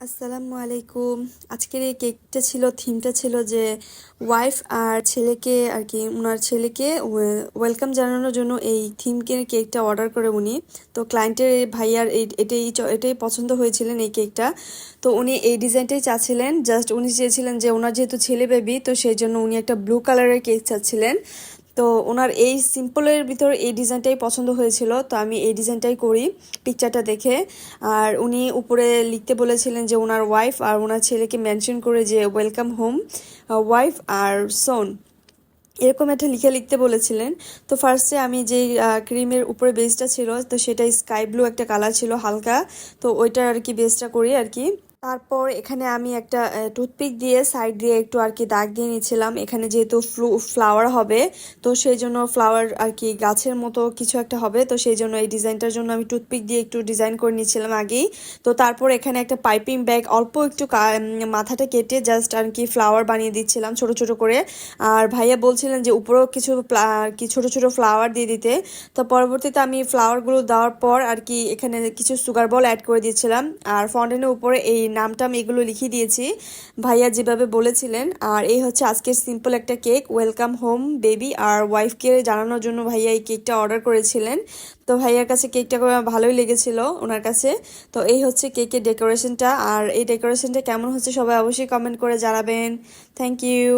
আসসালামু আলাইকুম। আজকের এই কেকটা ছিল, থিমটা ছিল যে ওয়াইফ আর ছেলেকে আর কি ওনার ছেলেকে ওয়েলকাম জানানোর জন্য এই থিমকের কেকটা অর্ডার করে উনি। তো ক্লায়েন্টের ভাইয়ার এই এটাই এটাই পছন্দ হয়েছিলেন এই কেকটা। তো উনি এই ডিজাইনটাই চাচ্ছিলেন। জাস্ট উনি চেয়েছিলেন যে, ওনার যেহেতু ছেলে বেবি, তো সেই জন্য উনি একটা ব্লু কালারের কেক চাচ্ছিলেন। তো ওনার এই সিম্পলের ভিতর এই ডিজাইনটাই পছন্দ হয়েছিল, তো আমি এই ডিজাইনটাই করি পিকচারটা দেখে। আর উনি উপরে লিখতে বলেছিলেন যে ওনার ওয়াইফ আর ওনার ছেলেকে মেনশন করে যে ওয়েলকাম হোম ওয়াইফ আর সোন এরকম একটা লিখে লিখতে বলেছিলেন। তো ফার্স্টে আমি যে ক্রিমের উপরে বেসটা ছিল, তো সেটা স্কাই ব্লু একটা কালার ছিল হালকা, তো ওইটা আর কি বেসটা করি আর কি। তারপর এখানে আমি একটা টুথপিক দিয়ে সাইড দিয়ে একটু আর কি দাগ দিয়ে নিয়েছিলাম। এখানে যেহেতু ফ্লু ফ্লাওয়ার হবে, তো সেই জন্য ফ্লাওয়ার আর কি গাছের মতো কিছু একটা হবে, তো সেই জন্য এই ডিজাইনটার জন্য আমি টুথপিক দিয়ে একটু ডিজাইন করে নিয়েছিলাম আগেই। তো তারপর এখানে একটা পাইপিং ব্যাগ, অল্প একটু মাথাটা কেটে জাস্ট আর কি ফ্লাওয়ার বানিয়ে দিচ্ছিলাম ছোট ছোট করে। আর ভাইয়া বলছিলেন যে উপরেও কিছু আর কি ছোট ছোট ফ্লাওয়ার দিয়ে দিতে। তো পরবর্তীতে আমি ফ্লাওয়ারগুলো দেওয়ার পর আর কি এখানে কিছু সুগার বল অ্যাড করে দিয়েছিলাম। আর ফাউন্টেনের উপরে এই নামটা আমি এগুলো লিখিয়ে দিয়েছি। ভাইয়া যেভাবে বলেছিলেন, আর এই হচ্ছে আজকের সিম্পল একটা কেক ওয়েলকাম হোম বেবি আর ওয়াইফকে জানানোর জন্য ভাইয়া এই কেকটা অর্ডার করেছিলেন। তো ভাইয়ার কাছে কেকটা ভালোই লেগেছিল ওনার কাছে। তো এই হচ্ছে কেকের ডেকোরেশনটা আর এই ডেকোরেশনটা কেমন হচ্ছে সবাই অবশ্যই কমেন্ট করে জানাবেন। Thank you